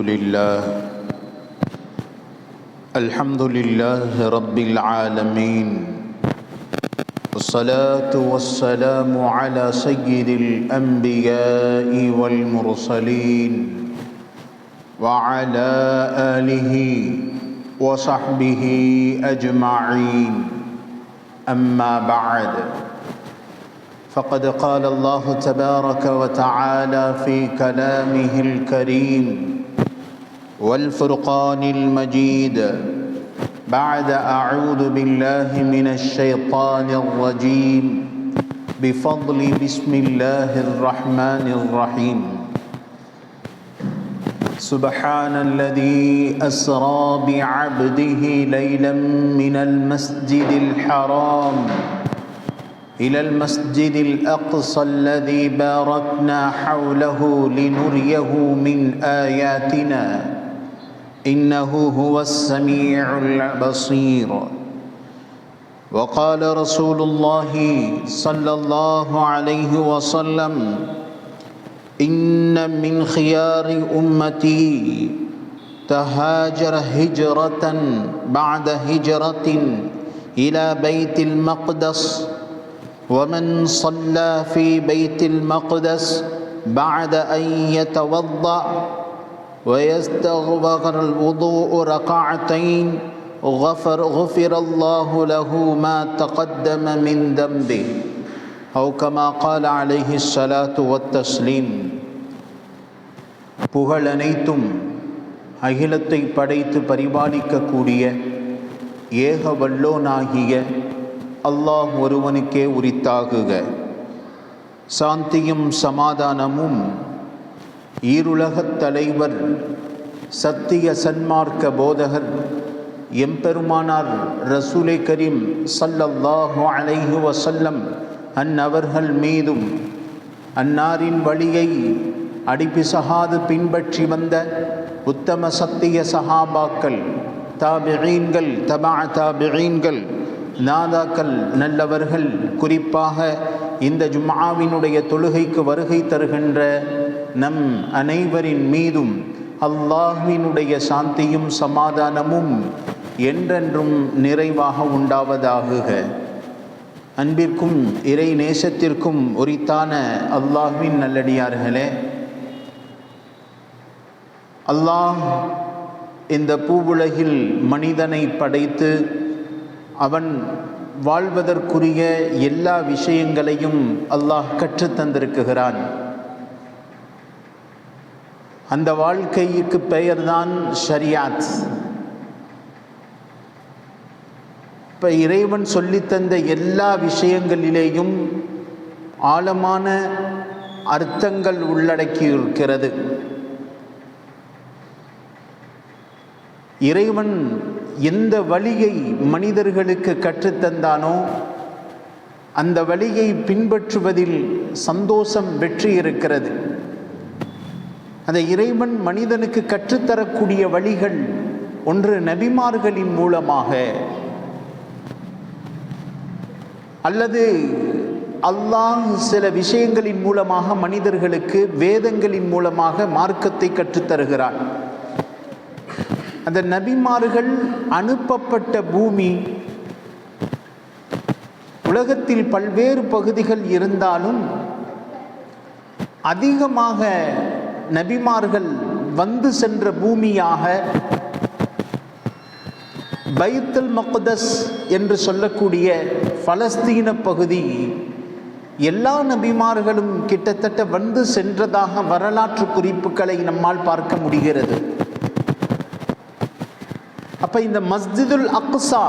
لله. الحمد لله رب العالمين. والصلاة والسلام على سيد الأنبياء والمرسلين وعلى آله وصحبه أجمعين. أما بعد فقد قال الله تبارك وتعالى في كلامه الكريم والفرقان المجيد. بعد أعوذ بالله من الشيطان الرجيم. بفضل بسم الله الرحمن الرحيم. سبحان الذي أسرى بعبده ليلا من المسجد الحرام إلى المسجد الأقصى الذي باركنا حوله لنريه من آياتنا. إنه هو السميع البصير. وقال رسول الله صلى الله عليه وسلم إن من خيار أمتي تهاجر هجرة بعد هجرة إلى بيت المقدس ومن صلى في بيت المقدس بعد أن يتوضأ ويستغفر الوضوء ركعتين غفر غفر الله له ما تقدم من ذنبه أو كما قال عليه الصلاة والتسليم புகழ் அனைத்தும் அகிலத்தை படைத்து பரிபாலிக்கக்கூடிய ஏக வல்லோனாகிய அல்லாஹ் ஒருவனுக்கே உரித்தாகுக சாந்தியும் சமாதானமும் ஈருலகத் தலைவர் சத்திய சன்மார்க்க போதகர் எம்பெருமானார் ரசூலை கரீம் சல்லல்லாஹு அலைஹு வசல்லம் அந்நவர்கள் மீதும் அன்னாரின் வழியை அடிப்பிசகாது பின்பற்றி வந்த உத்தம சத்திய சஹாபாக்கள் தாபிகீன்கள் தபா தாபிகீன்கள் நாதாக்கள் நல்லவர்கள் குறிப்பாக இந்த ஜும்மாவினுடைய தொழுகைக்கு வருகை தருகின்ற நம் அனைவரின் மீதும் அல்லாஹினுடைய சாந்தியும் சமாதானமும் என்றென்றும் நிறைவாக உண்டாவதாகுக. அன்பிற்கும் இறை நேசத்திற்கும் உரித்தான அல்லாஹ்வின் நல்லடியார்களே அல்லாஹ் இந்த பூவுலகில் மனிதனை படைத்து அவன் வாழ்வதற்குரிய எல்லா விஷயங்களையும் அல்லாஹ் கற்றுத்தந்திருக்குகிறான். அந்த வாழ்க்கைக்கு பெயர்தான் ஷரியாத். இப்போ இறைவன் சொல்லித்தந்த எல்லா விஷயங்களிலேயும் ஆழமான அர்த்தங்கள் உள்ளடக்கியிருக்கிறது. இறைவன் எந்த வழியை மனிதர்களுக்கு கற்றுத்தந்தானோ அந்த வழியை பின்பற்றுவதில் சந்தோஷம் வெற்றி இருக்கிறது அந்த இறைவன் மனிதனுக்கு கற்றுத்தரக்கூடிய வழிகள் ஒன்று நபிமார்களின் மூலமாக. அல்லது அல்லாஹ் சில விஷயங்களின் மூலமாக மனிதர்களுக்கு வேதங்களின் மூலமாக மார்க்கத்தை கற்றுத்தருகிறான். அந்த நபிமார்கள் அனுப்பப்பட்ட பூமி உலகத்தில் பல்வேறு பகுதிகள் இருந்தாலும் அதிகமாக நபிமார்கள் வந்து சென்ற பூமியாக பைத்துல் மக்தஸ் என்று சொல்லக்கூடிய பலஸ்தீன பகுதி எல்லா நபிமார்களும் கிட்டத்தட்ட வந்து சென்றதாக வரலாற்று குறிப்புகளை நம்மால் பார்க்க முடிகிறது. அப்ப இந்த மஸ்ஜிதுல் அக்ஸா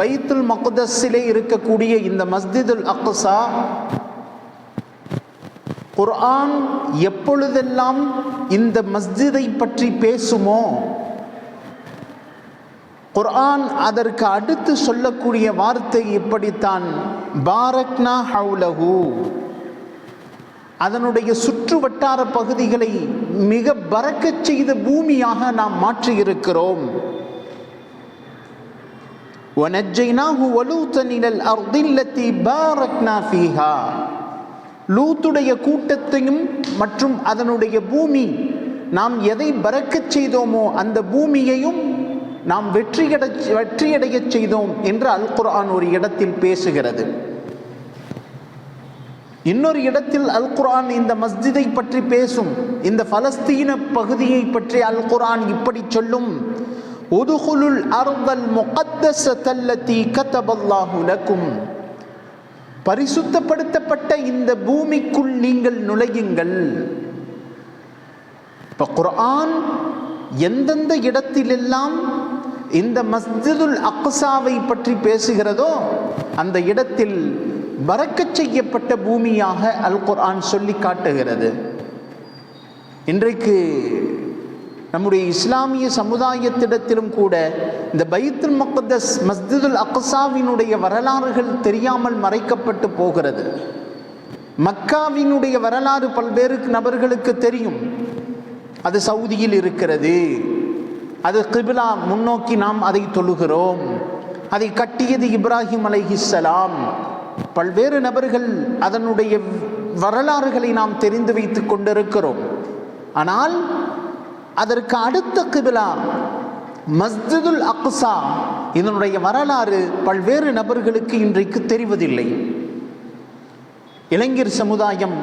பைத்துல் மக்தஸிலே இருக்கக்கூடிய இந்த மஸ்ஜிதுல் அக்ஸா குர்ஆன் எப்பொழுதெல்லாம் இந்த மஸ்ஜிதை பற்றி பேசுமோ குர்ஆன் அதற்கு அடுத்து சொல்லக்கூடிய வார்த்தை இப்படித்தான் பாரக்னா ஹவுலஹு அதனுடைய சுற்று வட்டார பகுதிகளை மிக பறக்கச் செய்த பூமியாக நாம் மாற்றியிருக்கிறோம் وَنَجَّيْنَاهُ وَلُوطًا إِلَى الْأَرْضِ الَّتِي بَارَكْنَا فِيهَا லூத்துடைய கூட்டத்தையும் மற்றும் அதனுடைய பூமி நாம் எதை பறக்கச் செய்தோமோ அந்த பூமியையும் நாம் வெற்றியடை வெற்றியடையச் செய்தோம் என்று அல் குர்ஆன் ஒரு இடத்தில் பேசுகிறது. இன்னொரு இடத்தில் அல் குர்ஆன் இந்த மஸ்ஜிதை பற்றி பேசும். இந்த பலஸ்தீன பகுதியை பற்றி அல் குர்ஆன் இப்படி சொல்லும். உதுகுலுல் அர்தல் முகத்தல்லத்தி கத்தபல்லாஹு லக்கும் பரிசுத்தப்படுத்தப்பட்ட இந்த பூமிக்குள் நீங்கள் நுழையுங்கள். இப்ப குர்ஆன் எந்தெந்த இடத்திலெல்லாம் இந்த மஸ்ஜிதுல் அக்சாவை பற்றி பேசுகிறதோ அந்த இடத்தில் வரக்க செய்யப்பட்ட பூமியாக அல் குர்ஆன் சொல்லி காட்டுகிறது. இன்றைக்கு நம்முடைய இஸ்லாமிய சமுதாயத்திடத்திலும் கூட இந்த பைத்துல் முகத்தஸ் மஸ்ஜிதுல் அக்சாவினுடைய வரலாறுகள் தெரியாமல் மறைக்கப்பட்டு போகிறது. மக்காவினுடைய வரலாறு பல்வேறு நபர்களுக்கு தெரியும். அது சவுதியில் இருக்கிறது. அது கிபிலா முன்னோக்கி நாம் அதை தொழுகிறோம். அதை கட்டியது இப்ராஹிம் அலைஹிஸ்ஸலாம் பல்வேறு நபர்கள் அதனுடைய வரலாறுகளை நாம் தெரிந்து வைத்துக் கொண்டிருக்கிறோம். ஆனால் அதற்கு அடுத்த கிபிலா மஸ்ஜிதுல் அக்ஸா இதனுடைய வரலாறு பல்வேறு நபர்களுக்கு இன்றைக்கு தெரிவதில்லை. இளைஞர் சமுதாயம்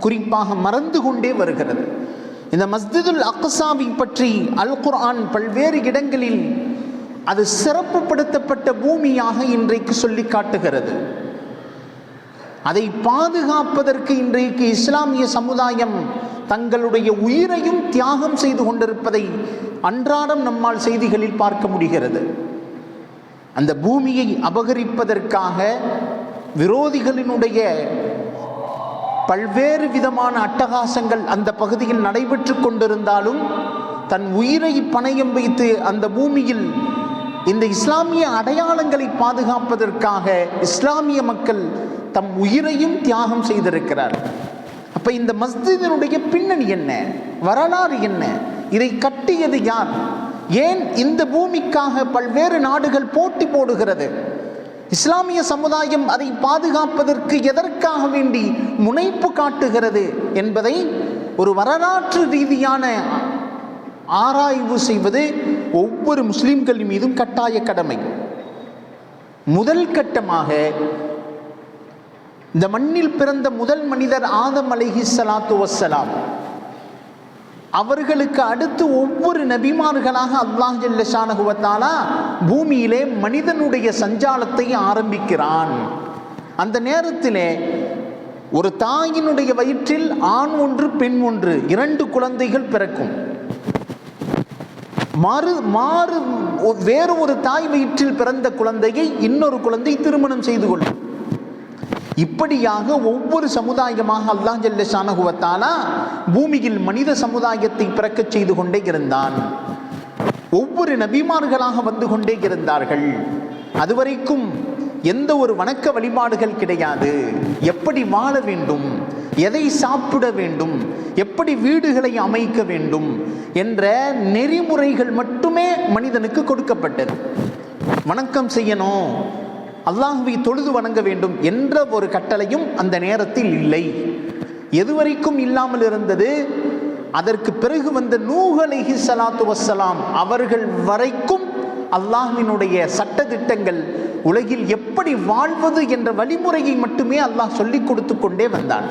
குறிப்பாக மறந்து கொண்டே வருகிறது. இந்த மஸ்ஜிதுல் அக்சாவை பற்றி அல் குர்ஆன் பல்வேறு இடங்களில் அது சிறப்புப்படுத்தப்பட்ட பூமியாக இன்றைக்கு சொல்லி காட்டுகிறது. அதை பாதுகாப்பதற்கு இன்றைக்கு இஸ்லாமிய சமுதாயம் தங்களுடைய உயிரையும் தியாகம் செய்து கொண்டிருப்பதை அன்றாடம் நம்மால் செய்திகளில் பார்க்க முடிகிறது. அந்த பூமியை அபகரிப்பதற்காக விரோதிகளினுடைய பல்வேறு விதமான அட்டகாசங்கள் அந்த பகுதியில் நடைபெற்று கொண்டிருந்தாலும் தன் உயிரை பணயம் வைத்து அந்த பூமியில் இந்த இஸ்லாமிய அடையாளங்களை பாதுகாப்பதற்காக இஸ்லாமிய மக்கள் தம் உயிரையும் தியாகம் செய்திருக்கிறார் அப்போ இந்த மஸ்ஜிதினுடைய பின்னணி என்ன? வரலாறு என்ன? இதை கட்டியது யார்? ஏன் இந்த பூமிக்காக பல்வேறு நாடுகள் போட்டி போடுகிறது? இஸ்லாமிய சமுதாயம் அதை பாதுகாப்பதற்கு எதற்காக வேண்டி முனைப்பு காட்டுகிறது என்பதை ஒரு வரலாற்று ரீதியான ஆராய்வு செய்வது ஒவ்வொரு முஸ்லிம்கள் மீதும் கட்டாய கடமை. முதல் கட்டமாக இந்த மண்ணில் பிறந்த முதல் மனிதர் ஆதம் அலிஹி சலாத்து வசலாம் அவர்களுக்கு அடுத்து ஒவ்வொரு நபிமார்களாக அல்லாஹ் ஜல்லஷானகுவத்தாலா பூமியிலே மனிதனுடைய சஞ்சாலத்தை ஆரம்பிக்கிறான். அந்த நேரத்திலே ஒரு தாயினுடைய வயிற்றில் ஆண் ஒன்று பெண் ஒன்று இரண்டு குழந்தைகள் பிறக்கும். மாறு மாறு வேறு ஒரு தாய் வயிற்றில் பிறந்த குழந்தையை இன்னொரு குழந்தை திருமணம் செய்து கொள்ளும். இப்படியாக ஒவ்வொரு சமுதாயமாக அல்லாஹ் ஜல்லஷானகுவத்தாலா பூமியில் மனித சமுதாயத்தை பிறக்கச் செய்து கொண்டே இருந்தான். ஒவ்வொரு நபிமார்களாக வந்து கொண்டே இருந்தார்கள். அதுவரைக்கும் எந்த ஒரு வணக்க வழிபாடுகள் கிடையாது. எப்படி வாழ வேண்டும்? எதை சாப்பிட வேண்டும்? எப்படி வீடுகளை அமைக்க வேண்டும்? என்ற நெறிமுறைகள் மட்டுமே மனிதனுக்கு கொடுக்கப்பட்டது. வணக்கம் செய்யணும். அல்லாஹுவை தொழுது வணங்க வேண்டும் என்ற ஒரு கட்டளையும் அந்த நேரத்தில் இல்லை. எதுவரைக்கும் இல்லாமல் இருந்தது அதற்கு பிறகு வந்த நூஹ் சலாத்து வசலாம் அவர்கள் வரைக்கும் அல்லாஹினுடைய சட்ட திட்டங்கள் உலகில் எப்படி வாழ்வது என்ற வழிமுறையை மட்டுமே அல்லாஹ் சொல்லிக் கொடுத்து கொண்டே வந்தான்.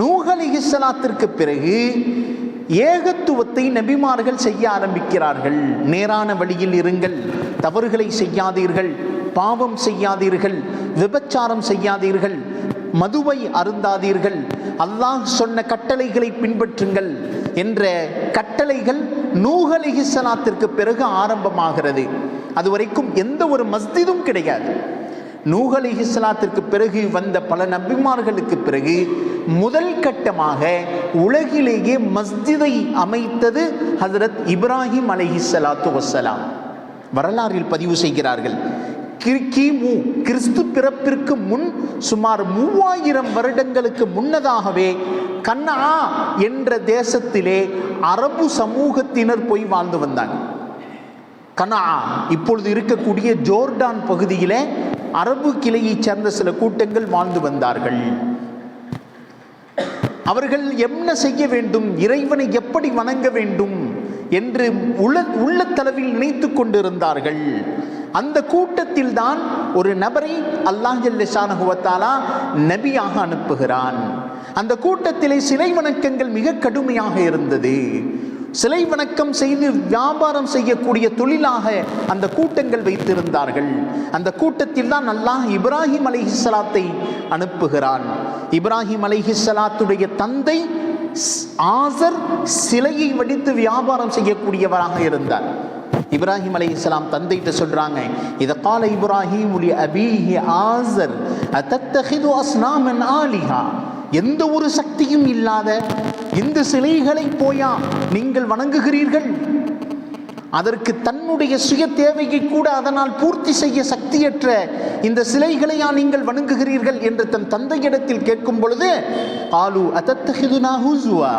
நூஹ் சலாத்திற்கு பிறகு ஏகத்துவத்தை நபிமார்கள் செய்ய ஆரம்பிக்கிறார்கள். நேரான வழியில் இருங்கள் தவறுகளை செய்யாதீர்கள். பாவம் செய்யாதீர்கள் விபச்சாரம் செய்யாதீர்கள் மதுவை அருந்தாதீர்கள் அல்லாஹ் சொன்ன கட்டளைகளை பின்பற்றுங்கள் என்ற கட்டளைகள் நூகலிஹிசலாத்திற்கு பிறகு ஆரம்பமாகிறது. அதுவரைக்கும் எந்த ஒரு மஸ்திதும் கிடையாது. நூகல் இஸ்லாத்திற்கு பிறகு வந்த பல நபிமார்களுக்கு பிறகு முதல் கட்டமாக உலகிலேயே மஸ்ஜிதை அமைத்தது ஹசரத் இப்ராஹிம் அலைஹிஸ்ஸலாத்து வசலாம் வரலாறில் பதிவு செய்கிறார்கள். கிமு கிறிஸ்து பிறப்பிற்கு முன் சுமார் மூவாயிரம் வருடங்களுக்கு முன்னதாகவே கன்னா என்ற தேசத்திலே அரபு சமூகத்தினர் போய் வாழ்ந்து வந்தாங்க. கனா இப்பொழுது இருக்கக்கூடிய ஜோர்டான் பகுதியில் அரபு கிளையைச் சேர்ந்த சில கூட்டங்கள் வாழ்ந்து வந்தார்கள். அவர்கள் என்ன செய்ய வேண்டும் இறைவனை எப்படி வணங்க வேண்டும் என்று உள்ள உள்ளத்தளவில் நினைத்து கொண்டிருந்தார்கள். அந்த கூட்டத்தில் தான் ஒரு நபரை அல்லாஹ் ஜல்லஷானகுவத்தாலா நபியாக அனுப்புகிறான். அந்த கூட்டத்திலே சிலை வணக்கங்கள் மிக கடுமையாக இருந்தது. சிலை வணக்கம் செய்து வியாபாரம் செய்யக்கூடிய தொழிலாக அந்த கூட்டங்கள் வைத்திருந்தார்கள். அந்த கூட்டத்தில் தான் அல்லாஹ் இப்ராஹிம் அலைஹிஸ்ஸலாத்தை அனுப்புகிறான். இப்ராஹிம் அலைஹிஸ்ஸலாத்துடைய தந்தை ஆசர் சிலையை வடித்து வியாபாரம் செய்யக்கூடியவராக இருந்தார். இப்ராஹிம் அலைஹிஸ்ஸலாம் தந்தைகிட்ட சொல்றாங்க இதை கால இப்ராஹிம் உலி அபீஹி ஆசர் அதத்தஹிது அஸ்னாமன் ஆலிஹா. எந்த ஒரு சக்தியும் இல்லாத இந்த சிலைகளை போயா நீங்கள் வணங்குகிறீர்கள்? அதற்கு தன்னுடைய சுய தேவையை கூட அதனால் பூர்த்தி செய்ய சக்தியற்ற இந்த சிலைகளையா நீங்கள் வணங்குகிறீர்கள் என்று தன் தந்தையிடத்தில் கேட்கும் பொழுது ஆலு அதத்தஹிதுனா ஹூசுவா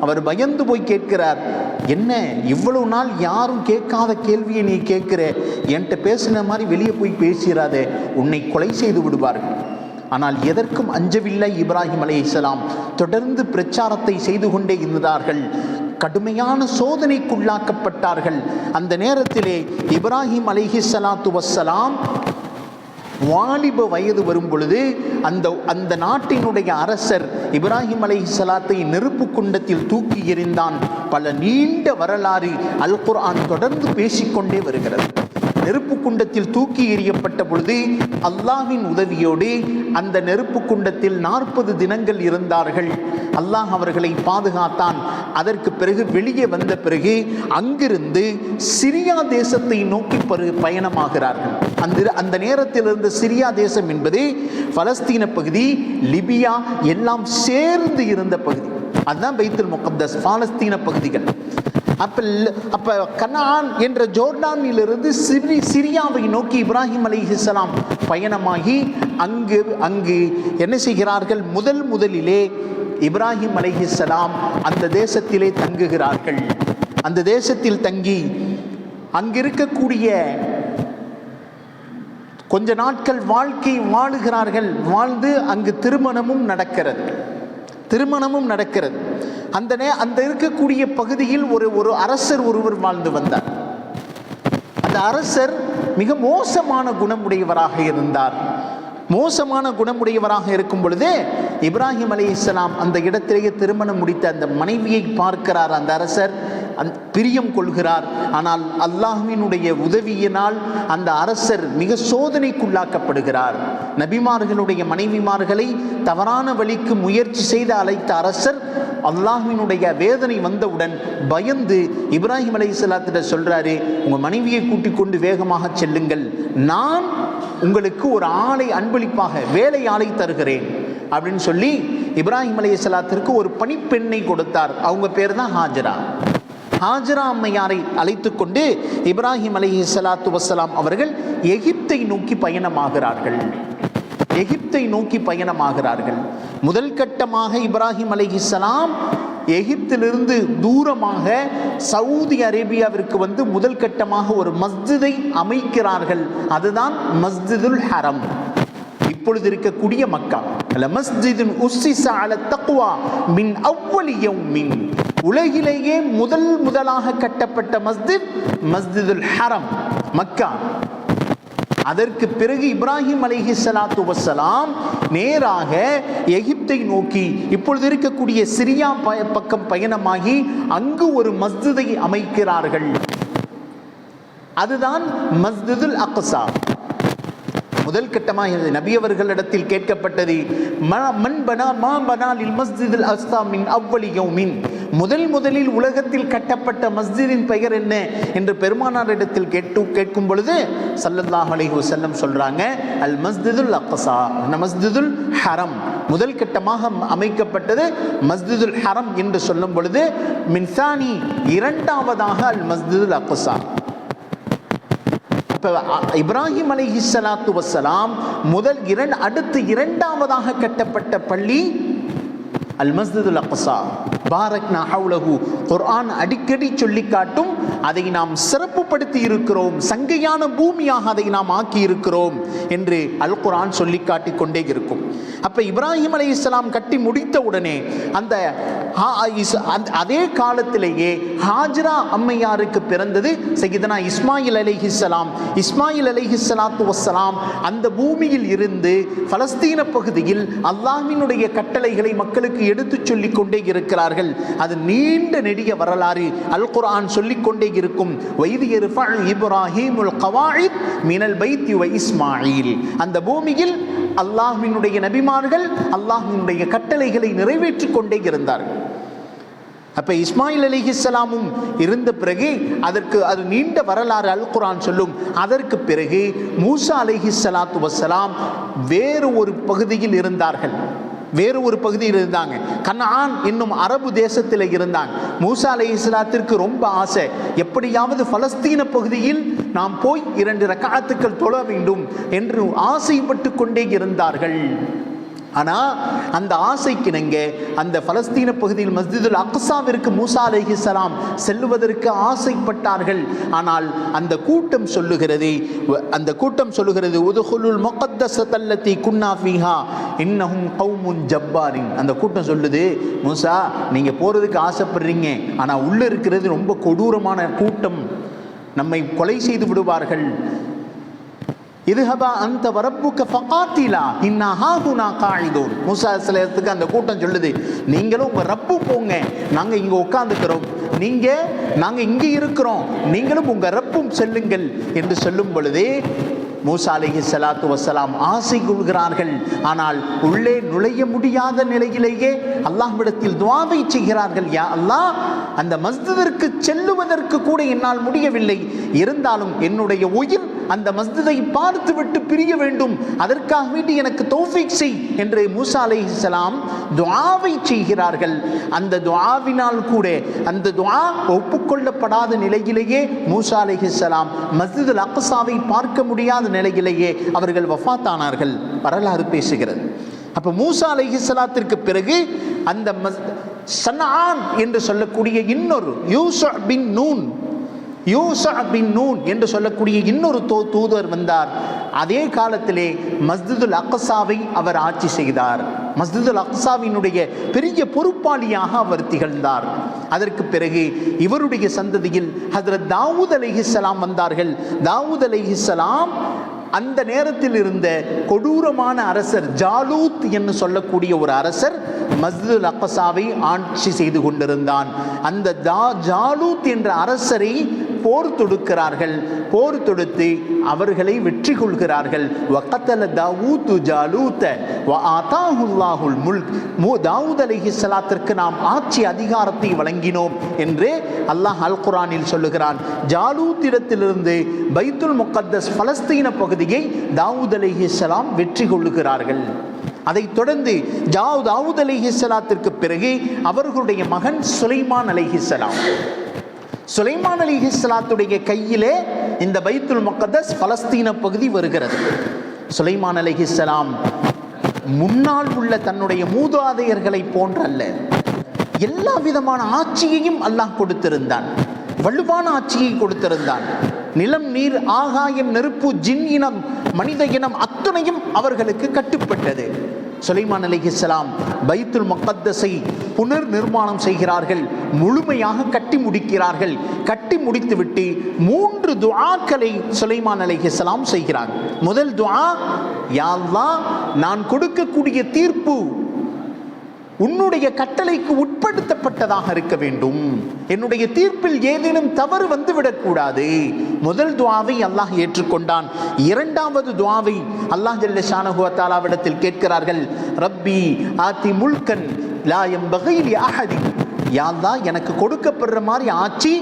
அவர் பயந்து போய் கேட்கிறார் என்ன இவ்வளவு நாள் யாரும் கேட்காத கேள்வியை நீ கேட்குற? என்கிட்ட பேசின மாதிரி வெளியே போய் பேசிடாதே உன்னை கொலை செய்து விடுவார்கள். ஆனால் எதற்கும் அஞ்சவில்லை இப்ராஹிம் அலைஹிஸ்ஸலாம். தொடர்ந்து பிரச்சாரத்தை செய்து கொண்டே இருந்தார்கள். கடுமையான சோதனைக்குள்ளாக்கப்பட்டார்கள். அந்த நேரத்திலே இப்ராஹிம் அலைஹிஸ்ஸலாத்து வசலாம் வாலிப வயது வரும் பொழுது அந்த அந்த நாட்டினுடைய அரசர் இப்ராஹிம் அலை சலாத்தை நெருப்பு குண்டத்தில் தூக்கி எறிந்தான். பல நீண்ட வரலாறு அல் குர்ஆன் தொடர்ந்து பேசிக்கொண்டே வருகிறது. நெருப்பு குண்டத்தில் தூக்கி எறியப்பட்ட பொழுது அல்லாஹ்வின் உதவியோடு அந்த நெருப்பு குண்டத்தில் நாற்பது தினங்கள் இருந்தார்கள். அல்லாஹ் அவர்களை பாதுகாத்தான். அதற்கு பிறகு வெளியே வந்த பிறகு அங்கிருந்து சிரியா தேசத்தை நோக்கி பரு பயணமாகிறார்கள். அந்த அந்த நேரத்தில் இருந்த சிரியா தேசம் என்பது பலஸ்தீன பகுதி லிபியா எல்லாம் சேர்ந்து இருந்த பகுதி. அதுதான் பைத்துல் முகத்தஸ் பாலஸ்தீன பகுதிகள். அப்ப அப்போ அப்ப கனான் என்ற ஜோர்டானிலிருந்து சிறி சிரியாவை நோக்கி இப்ராஹிம் அலைஹிஸ்ஸலாம் பயணமாகி அங்கு அங்கு என்ன செய்கிறார்கள்? முதல் முதலிலே இப்ராஹிம் அலைஹிஸ்ஸலாம் அந்த தேசத்திலே தங்குகிறார்கள். அந்த தேசத்தில் தங்கி அங்கிருக்கக்கூடிய கொஞ்ச நாட்கள் வாழ்க்கை வாழுகிறார்கள். வாழ்ந்து அங்கு திருமணமும் நடக்கிறது. திருமணமும் நடக்கிறது. அந்த நே அந்த இருக்கக்கூடிய பகுதியில் ஒரு ஒரு அரசர் ஒருவர் வாழ்ந்து வந்தார். அந்த அரசர் மிக மோசமான குணமுடையவராக இருந்தார். மோசமான குணமுடையவராக இருக்கும் பொழுது இப்ராஹிம் அலைஹிஸ்ஸலாம் அந்த இடத்திலேயே திருமணம் முடித்த அந்த மனைவியை பார்க்கிறார். அந்த அரசர் அந் பிரியம் கொள்கிறார். ஆனால் அல்லாஹ்வினுடைய உதவியினால் அந்த அரசர் மிக சோதனைக்குள்ளாக்கப்படுகிறார். நபிமார்களுடைய மனைவிமார்களை தவறான வழிக்கு முயற்சி செய்து அழைத்த அரசர் அல்லாஹினுடைய வேதனை வந்தவுடன் பயந்து இப்ராஹிம் அலைஹிஸ்ஸலாத்திட்ட சொல்கிறாரு உங்கள் மனைவியை கூட்டிக் கொண்டு வேகமாக செல்லுங்கள். நான் உங்களுக்கு ஒரு ஆலை அன்பளிப்பாக வேலை ஆளை தருகிறேன் அப்படின்னு சொல்லி இப்ராஹிம் அலைஹிஸ்ஸலாத்திற்கு ஒரு பணிப்பெண்ணை கொடுத்தார். அவங்க பேர் தான் ஹாஜரா. ஹாஜரா அம்மையாரை அழைத்து கொண்டு இப்ராஹிம் சலாத்து வசலாம் அவர்கள் எகிப்தை நோக்கி பயணமாகிறார்கள். எகிப்தை நோக்கி பயணமாகிறார்கள். முதல் கட்டமாக இப்ராஹிம் அலைஹிஸ்ஸலாம் எகிப்திலிருந்து தூரமாக சவுதி அரேபியாவிற்கு வந்து முதல் கட்டமாக ஒரு மஸ்ஜிதை அமைக்கிறார்கள். அதுதான் மஸ்ஜிதுல் ஹரம். இப்பொழுது இருக்கக்கூடிய மக்கா. அல்ல மஸ்ஜிதுன் உஸ்ஸிஸ அல தக்வா மின் அவ்வளி யௌமின். உலகிலேயே முதல் முதலாக கட்டப்பட்ட மஸ்ஜித் மஸ்ஜிதுல் ஹரம். மக்கா. அதற்கு பிறகு இப்ராஹிம் அலிஹி சலாத்து வசலாம் நேராக எகிப்தை நோக்கி இப்பொழுது இருக்கக்கூடிய சிரியா பக்கம் பயணமாகி அங்கு ஒரு மஸ்ஜிதை அமைக்கிறார்கள். அதுதான் மஸ்ஜிதுல் அக்சா முதல் கட்டமாக எனது நபியவர்களிடத்தில் கேட்கப்பட்டது "ம- மன் மின் அவ்வளி யோமின்? முதல் முதலில் உலகத்தில் கட்டப்பட்ட மஸ்ஜிதின் பெயர் என்ன என்று பெருமானாரிடத்தில் கேட்டு கேட்கும் பொழுது சல்லல்லாஹ் அலிஹு செல்லம் சொல்கிறாங்க அல் மஸ்ஜிதுல் அக்கசா மஸ்ஜிதுல் ஹரம்? முதல் கட்டமாக அமைக்கப்பட்டது மஸ்ஜிதுல் ஹரம் என்று சொல்லும் பொழுது மின்சானி இரண்டாவதாக அல் மஸ்ஜிதுல் அக்ஸா. இப்போ இப்ராஹிம் அலைஹி ஸலாத்து வசலாம் முதல் இரண்டு அடுத்து இரண்டாவதாக கட்டப்பட்ட பள்ளி அல் மஸ்ஜிதுல் அக்சா பாரக் நஹவுலகு குர்ஆன் அடிக்கடி சொல்லி காட்டும் அதை நாம் சிறப்புப்படுத்தி இருக்கிறோம். சங்கையான பூமியாக அதை நாம் ஆக்கி இருக்கிறோம் என்று அல் குரான் சொல்லி காட்டிக் கொண்டே இருக்கும். அப்ப இப்ராஹிம் அலி இஸ்லாம் கட்டி முடித்த உடனே அந்த அதே காலத்திலேயே ஹாஜரா அம்மையாருக்கு பிறந்தது சகிதனா இஸ்மாயில் அலிஹிஸ்லாம் இஸ்மாயில் அலிஹிஸ்லாத்து வசலாம் அந்த பூமியில் இருந்து பலஸ்தீன பகுதியில் அல்லாஹினுடைய கட்டளைகளை மக்களுக்கு எடுத்துச் சொல்லிக் கொண்டே இருக்கிறார்கள். அது நீண்ட நெடிய வரலாறு அல் குர்ஆன் சொல்லிக் கொண்டே இருக்கும். வைது யர்ஃபஅ் இப்ராஹீமுல் கவாயித் மினல் பைத்தி வ இஸ்மாயில். அந்த பூமியில் அல்லாஹினுடைய நபிமார்கள் அல்லாஹினுடைய கட்டளைகளை நிறைவேற்றிக் கொண்டே இருந்தார்கள். அப்ப இஸ்மாயில் அலிஹிஸ்ஸலாமும் இருந்த பிறகு அதற்கு அது நீண்ட வரலாறு அல் குரான் சொல்லும். அதற்கு பிறகு மூசா அலிஹிஸ்ஸலாத்து வசலாம் வேறு ஒரு பகுதியில் இருந்தார்கள். வேறு ஒரு பகுதியில் இருந்தாங்க. கண்ணான் என்னும் அரபு தேசத்தில் இருந்தாங்க மூசா அலை இஸ்லாத்திற்கு ரொம்ப ஆசை. எப்படியாவது பலஸ்தீன பகுதியில் நாம் போய் இரண்டு ரக்காத்துக்கள் தொழ வேண்டும் என்று ஆசைப்பட்டு கொண்டே இருந்தார்கள். ஆனால் அந்த ஆசைக்கிணங்க அந்த பலஸ்தீன பகுதியில் மஸ்ஜிதுல் அக்ஸாவிற்கு மூசா அலைஹிஸ்ஸலாம் செல்லுவதற்கு ஆசைப்பட்டார்கள். ஆனால் அந்த கூட்டம் சொல்லுகிறது வ- அந்த கூட்டம் சொல்லுகிறது உதுகுலுல் முகத்தசத்தல்லத்தி குன்னா ஃபீஹா இன்னஹும் கௌமுன் ஜப்பாரின். அந்த கூட்டம் சொல்லுது மூசா நீங்கள் போகிறதுக்கு ஆசைப்படுறீங்க ஆனால் உள்ளே இருக்கிறது ரொம்ப கொடூரமான கூட்டம். நம்மை கொலை செய்து விடுவார்கள். இதுஹபா அந்த வரப்புக்க ஃபகாத்திலா இன்னா ஹாகுனா காயிதூன். மூசா சிலத்துக்கு அந்த கூட்டம் சொல்லுது நீங்களும் உங்கள் ரப்பு போங்க நாங்கள் இங்கே உட்காந்துக்கிறோம் நீங்கள் நாங்கள் இங்கே இருக்கிறோம் நீங்களும் உங்கள் ரப்பும் செல்லுங்கள். என்று சொல்லும் பொழுதே மூசா அலிஹி சலாத்து வசலாம் ஆசை கொள்கிறார்கள். ஆனால் உள்ளே நுழைய முடியாத நிலையிலேயே அல்லாஹ்விடத்தில் துவாவை செய்கிறார்கள். யா அல்லாஹ் அந்த மஸ்ஜிதிற்கு செல்லுவதற்கு கூட என்னால் முடியவில்லை. இருந்தாலும் என்னுடைய உயிர் அந்த மஸ்ஜிதை பார்த்துவிட்டு பிரிய வேண்டும். அதற்காக வேண்டி எனக்கு தோஃபிக் செய் என்று மூசா அலை இஸ்லாம் துவாவை செய்கிறார்கள். அந்த துவாவினால் கூட அந்த துவா ஒப்புக்கொள்ளப்படாத நிலையிலேயே மூசா அலை இஸ்லாம் மஸ்ஜித் அக்ஸாவை பார்க்க முடியாத நிலையிலேயே அவர்கள் வஃபாத்தானார்கள் வரலாறு பேசுகிறது. அப்போ மூசா அலைஹிஸ்ஸலாத்திற்கு பிறகு அந்த மஸ் சன்ஆன் என்று சொல்லக்கூடிய இன்னொரு யூசா பின் நூன் யூசா பின் நூன் என்று சொல்லக்கூடிய இன்னொரு தோ தூதர் வந்தார். அதே காலத்திலே மஸ்ஜிதுல் அக்சாவை அவர் ஆட்சி செய்தார். மஸ்ஜிதுல் அக்ஸாவினுடைய பெரிய பொறுப்பாளியாக அவர் திகழ்ந்தார். அதற்கு பிறகு இவருடைய சந்ததியில் ஹஜரத் தாவூத் அலிஹிஸ்லாம் வந்தார்கள். தாவூத் அலிஹிஸ்லாம் அந்த நேரத்தில் இருந்த கொடூரமான அரசர் ஜாலூத் என்று சொல்லக்கூடிய ஒரு அரசர் மஸ்ஜிதுல் அக்கசாவை ஆட்சி செய்து கொண்டிருந்தான். அந்த ஜாலூத் என்ற அரசரை போர் தொடுக்கிறார்கள். போர் தொடுத்து அவர்களை வெற்றி கொள்கிறார்கள். வக்கத்தல தாவூத்து ஜாலூத்த வ ஆதாஹுல்லாஹுல் முல்க். மு தாவூத் அலைஹிஸ்ஸலாத்திற்கு நாம் ஆட்சி அதிகாரத்தை வழங்கினோம் என்று அல்லாஹ் அல் குரானில் சொல்லுகிறான். ஜாலூத்திடத்திலிருந்து பைத்துல் முகத்தஸ் பலஸ்தீன பகுதியை தாவூத் அலைஹிஸ்ஸலாம் வெற்றி கொள்ளுகிறார்கள். அதைத் தொடர்ந்து ஜாவ் தாவூத் அலைஹிஸ்ஸலாத்திற்கு பிறகு அவர்களுடைய மகன் சுலைமான் அலைஹிஸ்ஸலாம் சுலைமான் அலிஹிஸ்லாத்துடைய கையிலே இந்த பைத்துல் முகத்தஸ் பலஸ்தீன பகுதி வருகிறது. சுலைமான் அலிஹிஸ்லாம் முன்னால் உள்ள தன்னுடைய மூதாதையர்களை போன்றல்ல. எல்லா விதமான ஆட்சியையும் அல்லாஹ் கொடுத்திருந்தான். வலுவான ஆட்சியை கொடுத்திருந்தான். நிலம் நீர் ஆகாயம் நெருப்பு ஜின் இனம் மனித இனம் அத்துணையும் அவர்களுக்கு கட்டுப்பட்டது. சுலைமான் அலைஹிஸ்ஸலாம் பைத்துல் முகத்தஸை புனர் நிர்மாணம் செய்கிறார்கள் முழுமையாக கட்டி முடிக்கிறார்கள். கட்டி முடித்துவிட்டு மூன்று துஆக்களை சுலைமான் அலைஹிஸ்ஸலாம் செய்கிறார். முதல் துஆ யா நான் கொடுக்கக்கூடிய தீர்ப்பு உன்னுடைய கட்டளைக்கு உட்படுத்தப்பட்டதாக இருக்க வேண்டும். என்னுடைய தீர்ப்பில் ஏதேனும் தவறு வந்துவிடக்கூடாது முதல் துவாவை அல்லாஹ் ஏற்றுக்கொண்டான். இரண்டாவது துவாவை அல்லாஹ் ஜல்ல ஷானஹுவத்தாலாவிடத்தில் கேட்கிறார்கள். ரப்பி ஆத்தி முல்கன் லாயம் பகைலி அஹதி. யாழ்லா எனக்கு கொடுக்கப்படுற மாதிரி ஆட்சி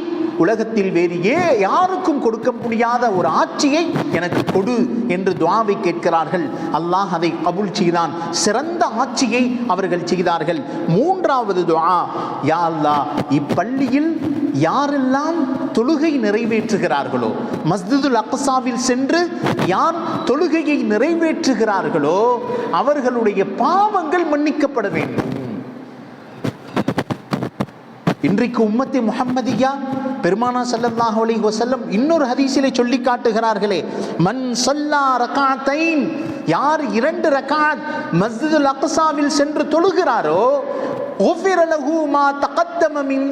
உலகத்தில் வேறு ஏ யாருக்கும் கொடுக்க முடியாத ஒரு ஆட்சியை எனக்கு கொடு என்று துவாவை கேட்கிறார்கள். அல்லாஹ் அதை கபூல் செய்தான். சிறந்த ஆட்சியை அவர்கள் செய்தார்கள். மூன்றாவது துவா யா அல்லா இப்பள்ளியில் யாரெல்லாம் தொழுகை நிறைவேற்றுகிறார்களோ மஸ்ஜிதுல் அக்ஸாவில் சென்று யார் தொழுகையை நிறைவேற்றுகிறார்களோ அவர்களுடைய பாவங்கள் மன்னிக்கப்பட வேண்டும். இன்றைக்கு உம்மத்தி முஹம்மதியா பெருமானா ஸல்லல்லாஹு அலி வசல்லம் இன்னொரு ஹதீஸிலே சொல்லி காட்டுகிறார்களே மண் ஸல்லா ரகாத்தைன் யார் இரண்டு ரகாத் மஸ்ஜிதுல் அக்சாவில் சென்று தொழுகிறாரோ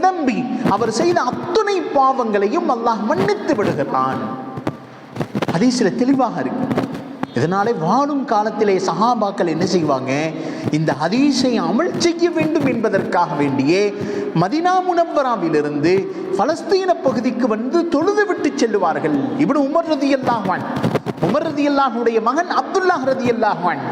தம்பி அவர் செய்த அத்துணை பாவங்களையும் அல்லாஹ் மன்னித்து விடுகிறான். ஹதீஸில் தெளிவாக இருக்கு. இதனாலே வாழும் காலத்திலே சஹாபாக்கள் என்ன செய்வாங்க? இந்த ஹதீஸை அமல் செய்ய வேண்டும் என்பதற்காக வேண்டியே மதினா முனவராவிலிருந்து பலஸ்தீன பகுதிக்கு வந்து தொழுது விட்டு செல்லுவார்கள். இவனு உமர் ரதி அல்லாஹான் உமர் ரதி அல்லாஹனுடைய மகன் அப்துல்லாஹ் ரதி அல்லாஹான்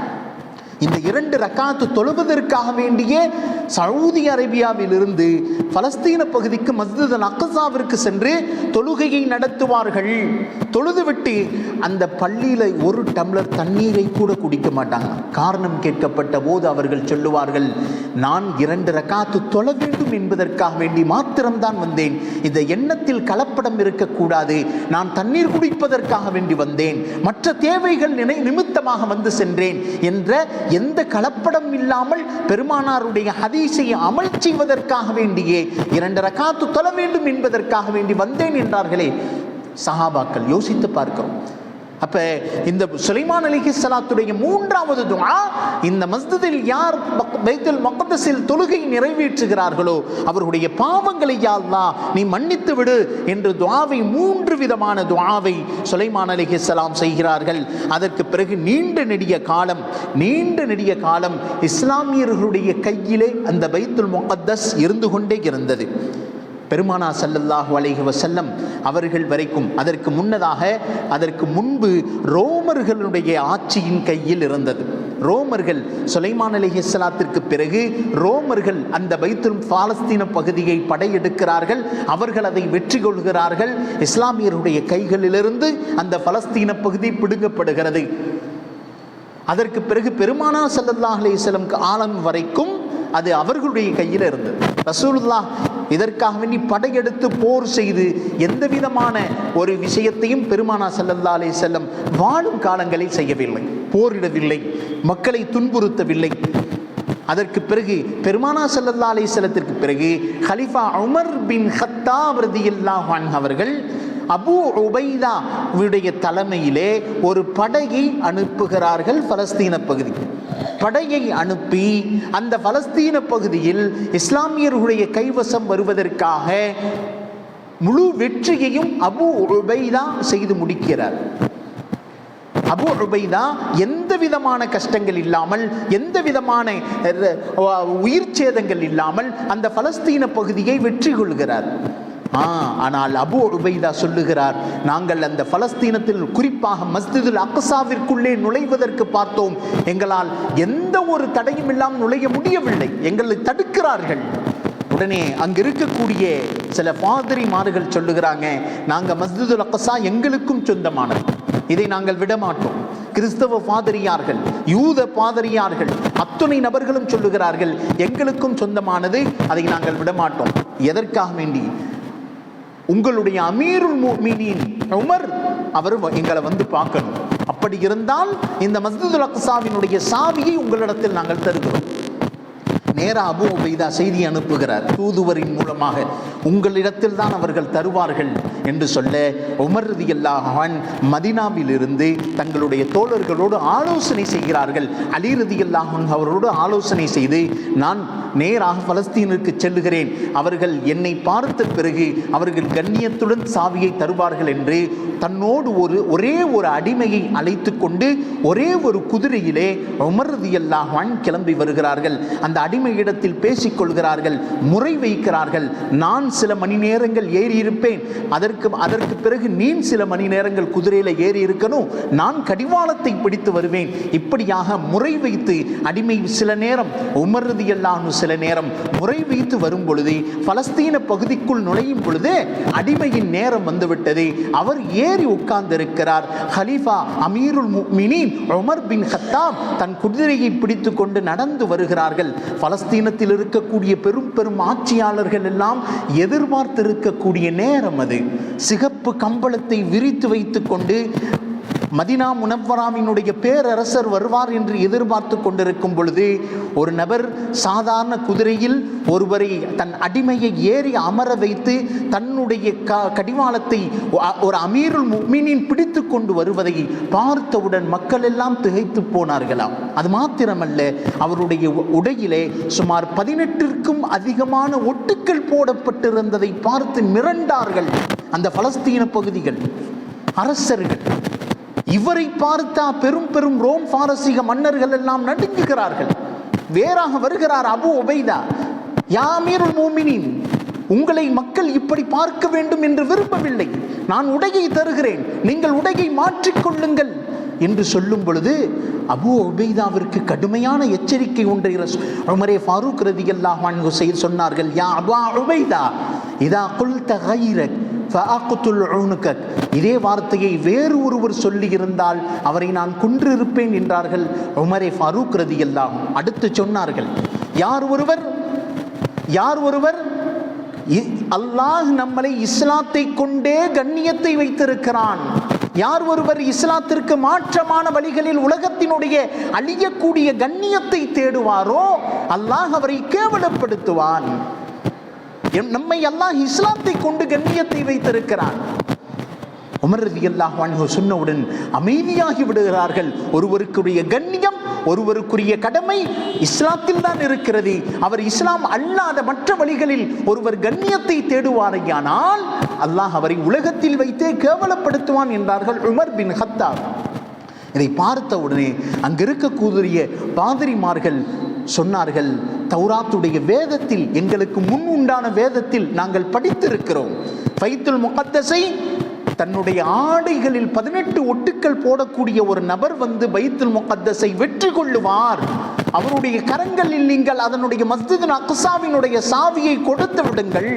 இந்த இரண்டு ரக்காத்து தொழுவதற்காக வேண்டிய சவுதி அரேபியாவிலிருந்து பலஸ்தீன பகுதிக்கு மஸ்ஜித் அக்கசாவிற்கு சென்று தொழுகையை நடத்துவார்கள். தொழுதுவிட்டு அந்த பள்ளியில் ஒரு டம்ளர் தண்ணீரை கூட குடிக்க மாட்டாங்க. காரணம் கேட்கப்பட்ட போது அவர்கள் சொல்லுவார்கள் நான் இரண்டு ரக்காத்து தொழ வேண்டும் என்பதற்காக வேண்டி மாத்திரம்தான் வந்தேன். இந்த எண்ணத்தில் கலப்படம் இருக்கக்கூடாது. நான் தண்ணீர் குடிப்பதற்காக வேண்டி வந்தேன். மற்ற தேவைகள் நினை நிமித்தமாக வந்து சென்றேன் என்ற எந்த கலப்படம் இல்லாமல் பெருமானாருடைய ஹதீஸை அமல் செய்வதற்காக வேண்டியே இரண்டு ரக்காத்து தொழ வேண்டும் என்பதற்காக வேண்டி வந்தேன் என்றார்களே. சஹாபாக்கள் யோசித்து பார்க்கிறோம். அப்ப இந்த சுலைமான் அலிஹி சலாத்துடைய மூன்றாவது துணா இந்த மஸ்தில் யார் மக்- பைத்துல் மக்தஸில் தொழுகை நிறைவேற்றுகிறார்களோ அவர்களுடைய பாவங்களை யா நீ மன்னித்து விடு என்று துவாவை மூன்று விதமான துவாவை சுலைமான் அலிஹி சலாம் செய்கிறார்கள். அதற்கு பிறகு நீண்ட நெடிய காலம் நீண்ட நெடிய காலம் இஸ்லாமியர்களுடைய கையிலே அந்த பைத்துல் முகத்தஸ் இருந்து கொண்டே இருந்தது. பெருமானா சல்லல்லாஹு அலைஹி வசல்லம் அவர்கள் வரைக்கும் அதற்கு முன்னதாக அதற்கு முன்பு ரோமர்களுடைய ஆட்சியின் கையில் இருந்தது. ரோமர்கள் சுலைமான் அலைஹிஸ்ஸலாத்திற்கு பிறகு ரோமர்கள் அந்த பைத்துல் பாலஸ்தீன பகுதியை படையெடுக்கிறார்கள் அவர்கள் அதை வெற்றி கொள்கிறார்கள். இஸ்லாமியருடைய கைகளிலிருந்து அந்த பலஸ்தீன பகுதி பிடுங்கப்படுகிறது. அதற்கு பிறகு பெருமானா சல்லல்லாஹ் அலைஹி ஆலம் வரைக்கும் அது அவர்களுடைய கையில் இருந்தது. ரசூலுல்லாஹ் இதற்காக வேண்டி படையெடுத்து போர் செய்து எந்த விதமான ஒரு விஷயத்தையும் பெருமானா செல்லல்லா அலைஹி செல்லம் வாழும் காலங்களில் செய்யவில்லை. போரிடவில்லை. மக்களை துன்புறுத்தவில்லை. அதற்கு பிறகு பெருமானா செல்லல்லா அலைஹி செல்லத்திற்கு பிறகு ஹலிஃபா உமர் பின் ஹத்தா ரதியல்லாஹு அன்ஹு அவர்கள் அபூ உபைதா உடைய தலைமையிலே ஒரு படையை அனுப்புகிறார்கள் பலஸ்தீன பகுதிக்கு. படையை அனுப்பி அந்த பலஸ்தீன பகுதியில் இஸ்லாமியர்களுடைய கைவசம் வருவதற்காக முழு வெற்றியையும் அபு உபைதா செய்து முடிக்கிறார். அபு உபைதா எந்த விதமான கஷ்டங்கள் இல்லாமல் எந்த விதமான உயிர் சேதங்கள் இல்லாமல் அந்த பலஸ்தீன பகுதியை வெற்றி கொள்கிறார். ஆனால் அபு உபைதா சொல்லுகிறார் நாங்கள் அந்த பலஸ்தீனத்தில் குறிப்பாக மஸ்ஜிதுல் அக்ஸாவிற்குள்ளே நுழைவதற்கு பார்த்தோம். எங்களால் எந்த ஒரு தடையும் இல்லாமல் நுழைய முடியவில்லை. எங்களை தடுக்கிறார்கள். உடனே அங்கு இருக்கக்கூடிய சில பாதிரிமார்கள் சொல்லுகிறாங்க நாங்கள் மஸ்ஜிதுல் அக்கசா எங்களுக்கும் சொந்தமானது. இதை நாங்கள் விடமாட்டோம். கிறிஸ்தவ பாதிரியார்கள் யூத பாதிரியார்கள் அத்துணை நபர்களும் சொல்லுகிறார்கள் எங்களுக்கும் சொந்தமானது அதை நாங்கள் விடமாட்டோம். எதற்காக வேண்டி? உங்களுடைய அமீருல் மீனின் உமர் அவர் எங்களை வந்து பார்க்கணும். அப்படி இருந்தால் இந்த மஸ்ஜிதுல் அக்சாவினுடைய சாவியை உங்களிடத்தில் நாங்கள் தருகிறோம். நேராக அபு உபைதா செய்தி அனுப்புகிறார். தூதுவரின் மூலமாக உங்களிடத்தில் தான் அவர்கள் தருவார்கள் என்று சொல்ல உமர் ரதியல்லாஹான் மதினாவிலிருந்து தங்களுடைய தோழர்களோடு ஆலோசனை செய்கிறார்கள். அலி ரதி ரதியல்லாஹான் அவரோடு ஆலோசனை செய்து நான் நேராக பலஸ்தீனுக்கு செல்லுகிறேன். அவர்கள் என்னை பார்த்த பிறகு அவர்கள் கண்ணியத்துடன் சாவியை தருவார்கள் என்று தன்னோடு ஒரு ஒரே ஒரு அடிமையை அழைத்து கொண்டு ஒரே ஒரு குதிரையிலே உமர் ரதியல்லாஹான் கிளம்பி வருகிறார்கள். அந்த அடிமை பேசிக் கொள்கிறார்கள் முறை வைக்கிறார்கள். நான் சில மணி நேரங்கள் ஏறி இருப்பேன். அதற்கு அதற்கு பிறகு நீ சில மணி நேரங்கள் குதிரையில் ஏறி இருக்கணும். நான் கடிவாளத்தை பிடித்து வருவேன். இப்படியாக முறை வைத்து அடிமை சில நேரம் உமர்றது ரதியல்லாஹு சில நேரம் முறை வைத்து வரும் பொழுது பலஸ்தீன பகுதிக்குள் நுழையும் பொழுது அடிமையின் நேரம் வந்துவிட்டது. அவர் ஏறி உட்கார்ந்திருக்கிறார். ஹலீஃபா அமீருல் முஃமினீன் உமர் பின் ஹத்தாம் தன் குதிரையை பிடித்து கொண்டு நடந்து வருகிறார்கள். பலஸ்தீனத்தில் இருக்கக்கூடிய பெரும் பெரும் ஆட்சியாளர்கள் எல்லாம் எதிர்பார்த்திருக்கக்கூடிய நேரம் அது. சிகப்பு கம்பளத்தை விரித்து வைத்துக் கொண்டு மதினா முனவராமினுடைய பேரரசர் வருவார் என்று எதிர்பார்த்து கொண்டிருக்கும் பொழுது ஒரு நபர் சாதாரண குதிரையில் ஒருவரை தன் அடிமையை ஏறி அமர வைத்து தன்னுடைய க கடிவாளத்தை ஒரு அமீருல் முக்மினின் பிடித்து கொண்டு வருவதை பார்த்தவுடன் மக்கள் எல்லாம் திகைத்து போனார்களாம். அது மாத்திரமல்ல அவருடைய உ- உடையிலே சுமார் பதினெட்டிற்கும் அதிகமான ஒட்டுக்கள் போடப்பட்டிருந்ததை பார்த்து மிரண்டார்கள் அந்த பலஸ்தீன பகுதிகள். அரசர்கள் இவரை பார்த்தா பெரும் பெரும் ரோம் பாரசீக மன்னர்கள் எல்லாம் நடுங்குகிறார்கள். வேறாக வருகிறார் அபு உபைதா. யாமீருள் மூமினின் உங்களை மக்கள் இப்படி பார்க்க வேண்டும் என்று விரும்பவில்லை. நான் உடையை தருகிறேன். நீங்கள் உடையை மாற்றிக்கொள்ளுங்கள் என்று சொல்லும் பொழுது அபு உபைதாவிற்கு கடுமையான எச்சரிக்கை ஒன்றை உமரே ஃபாரூக் ரதியல்லாஹு அன்ஹு செய்து சொன்னார்கள் யா அபா உபைதா இதா குல் கைரக் இதே வார்த்தையை வேறு ஒருவர் சொல்லியிருந்தால் அவரை நான் கொன்றிருப்பேன் என்றார்கள் உமரே ஃபாரூக் எல்லாம் அடுத்து சொன்னார்கள் யார் ஒருவர் யார் ஒருவர் இ- அல்லாஹ் நம்மளை இஸ்லாத்தை கொண்டே கண்ணியத்தை வைத்திருக்கிறான். யார் ஒருவர் இஸ்லாத்திற்கு மாற்றமான வழிகளில் உலகத்தினுடைய அழியக்கூடிய கண்ணியத்தை தேடுவாரோ அல்லாஹ் அவரை கேவலப்படுத்துவான். நம்மை அல்லாஹ் இஸ்லாத்தை கொண்டு கண்ணியத்தை வைத்திருக்கிறான். உமர் ரலியல்லாஹு அல்லாஹ் சொன்னவுடன் அமைதியாகி விடுகிறார்கள். ஒருவருக்குரிய கண்ணியம் ஒருவருக்குரிய கடமை இஸ்லாத்தில் தான் இருக்கிறது. அவர் இஸ்லாம் அல்லாத மற்ற வழிகளில் ஒருவர் கண்ணியத்தை தேடுவாரையானால் அல்லாஹ் அவரை உலகத்தில் வைத்தே கேவலப்படுத்துவான் என்றார்கள் உமர் பின் ஹத்தாப். இதை பார்த்த உடனே அங்கு பாதிரிமார்கள் சொன்னார்கள் தௌராத்துடைய வேதத்தில் எங்களுக்கு முன் உண்டான வேதத்தில் நாங்கள் படித்திருக்கிறோம். ஃபைத்துல் முகத்தசை தன்னுடைய ஆடைகளில் பதினெட்டு ஒட்டுக்கள் போடக்கூடிய ஒரு நபர் வந்து பைத்துல் முகத்தஸை வெற்றி கொள்ளுவார். அவருடைய கரங்களில் நீங்கள் அதனுடைய மஸ்ஜித் அக்சாவினுடைய சாவியை கொடுத்து விடுங்கள்.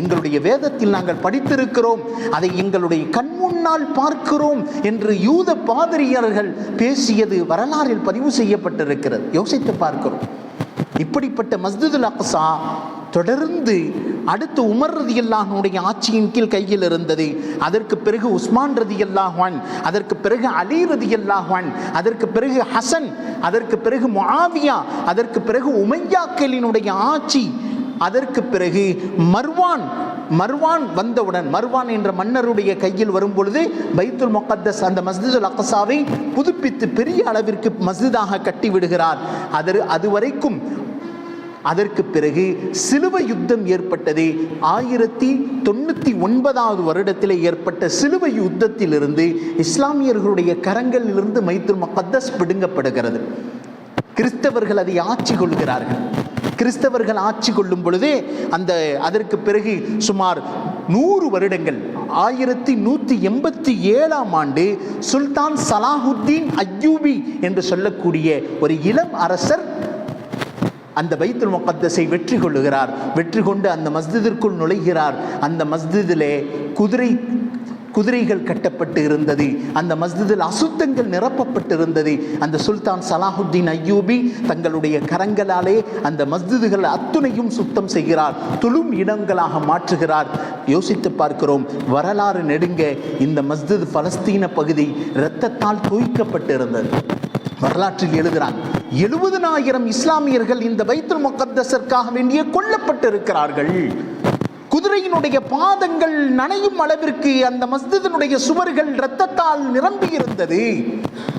எங்களுடைய வேதத்தில் நாங்கள் படித்திருக்கிறோம். அதை எங்களுடைய கண் முன்னால் பார்க்கிறோம் என்று யூத பாதிரியார்கள் பேசியது வரலாறில் பதிவு செய்யப்பட்டிருக்கிறது. யோசித்து பார்க்கிறோம். இப்படிப்பட்ட மஸ்ஜிதுல் அக்சா தொடர்ந்து அடுத்து உமர் ரதி அல்லாஹனுடைய ஆட்சியின் கீழ் கையில் இருந்தது. அதற்கு பிறகு உஸ்மான் ரதி அல்லாஹான் அதற்கு பிறகு அலி ரதியல்லாஹான் அதற்கு பிறகு ஹசன் அதற்கு பிறகு முஆவியா அதற்கு பிறகு உமையாக்களினுடைய ஆட்சி அதற்கு பிறகு மர்வான் மர்வான் வந்தவுடன் மர்வான் என்ற மன்னருடைய கையில் வரும் பொழுது பைத்துல் முகத்தஸ் அந்த மஸ்ஜிதுல் அக்சாவை புதுப்பித்து பெரிய அளவிற்கு மஸ்ஜிதாக கட்டி விடுகிறார் அதர் அதுவரைக்கும் அதற்கு பிறகு சிலுவை யுத்தம் ஏற்பட்டது. ஆயிரத்தி தொண்ணூற்றி ஒன்பதாவது வருடத்தில் ஏற்பட்ட சிலுவை யுத்தத்திலிருந்து இஸ்லாமியர்களுடைய கரங்களிலிருந்து மைத்துல் முகத்தஸ் பிடுங்கப்படுகிறது. கிறிஸ்தவர்கள் அதை ஆட்சி கொள்கிறார்கள். கிறிஸ்தவர்கள் ஆட்சி கொள்ளும் பொழுதே அந்த அதற்கு பிறகு சுமார் நூறு வருடங்கள் ஆயிரத்தி நூற்றி எண்பத்தி ஏழாம் ஆண்டு சுல்தான் சலாஹுத்தீன் அய்யூபி என்று சொல்லக்கூடிய ஒரு இளம் அரசர் அந்த பைத்துல் முகத்தஸை வெற்றி கொள்ளுகிறார். வெற்றி கொண்டு அந்த மஸ்ஜிதிற்குள் நுழைகிறார். அந்த மஸ்ஜிதிலே குதிரை குதிரைகள் கட்டப்பட்டு இருந்தது. அந்த மஸ்ஜிதில் அசுத்தங்கள் நிரப்பப்பட்டிருந்தது. அந்த சுல்தான் சலாஹுத்தீன் ஐயூபி தங்களுடைய கரங்களாலே அந்த மஸ்ஜிதுகள் அத்துணையும் சுத்தம் செய்கிறார். துளும் இடங்களாக மாற்றுகிறார். யோசித்து பார்க்கிறோம் வரலாறு நெடுங்க இந்த மஸ்ஜித் பலஸ்தீன பகுதி இரத்தத்தால் தூய்க்கப்பட்டிருந்தது. வரலாற்றில் எழுதுகிறான் எழுபதனாயிரம் இஸ்லாமியர்கள் இந்த பைத்துல் முகத்தசற்காக வேண்டிய கொல்லப்பட்டிருக்கிறார்கள். குதிரையினுடைய பாதங்கள் நனையும் அளவிற்கு அந்த மஸ்ஜிதினுடைய சுவர்கள் இரத்தத்தால் நிரம்பி இருந்தது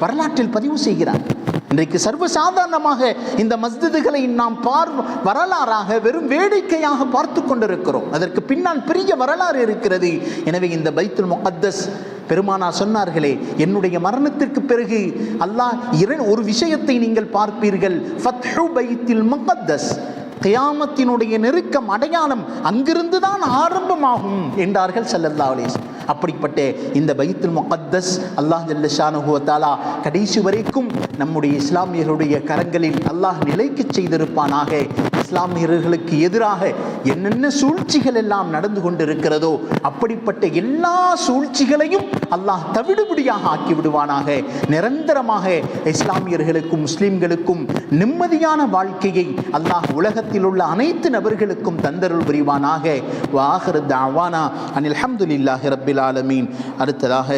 வரலாற்றில் பதிவு செய்கிறார். இன்றைக்கு சர்வசாதாரணமாக இந்த மஸ்ஜிதுகளை நாம் பார் வரலாறாக வெறும் வேடிக்கையாக பார்த்து கொண்டிருக்கிறோம். அதற்கு பின்னால் பெரிய வரலாறு இருக்கிறது. எனவே இந்த பைத்துல் முகத்தஸ் பெருமானா சொன்னார்களே என்னுடைய மரணத்திற்கு பிறகு அல்லாஹ் இரண் ஒரு விஷயத்தை நீங்கள் பார்ப்பீர்கள். ஃபத்ஹு பைத்தில் முகத்தஸ். கியாமத்தினுடைய நெருக்கம் அடையாளம் அங்கிருந்து தான் ஆரம்பமாகும் என்றார்கள் ஸல்லல்லாஹு அலைஹி அப்படிப்பட்ட இந்த பைத்துல் முகத்தஸ் அல்லாஹ் ஜல்லஷானுகுவத்தாலா கடைசி வரைக்கும் நம்முடைய இஸ்லாமியர்களுடைய கரங்களில் அல்லாஹ் நிலைக்கு செய்திருப்பானாக இஸ்லாமியர்களுக்கு எதிராக என்னென்ன சூழ்ச்சிகள் எல்லாம் நடந்து கொண்டிருக்கிறதோ அப்படிப்பட்ட எல்லா சூழ்ச்சிகளையும் அல்லாஹ் தவிடுபடியாக ஆக்கி விடுவானாக. நிரந்தரமாக இஸ்லாமியர்களுக்கும் முஸ்லிம்களுக்கும் நிம்மதியான வாழ்க்கையை அல்லாஹ் உலகத்தில் உள்ள அனைத்து நபர்களுக்கும் தந்தருள் புரிவானாக. வாஹர் தாவானா அனில் அஹமதுல்லாஹி ரபில் ஆலமீன். அடுத்ததாக